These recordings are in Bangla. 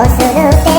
顔する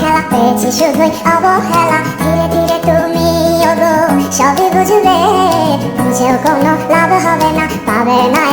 খেলা পেয়েছি শুধুই অবহেলা। ধীরে ধীরে তুমি ওগো, সবই বুঝবে বুঝেও কোনো লাভ হবে না, পাবে না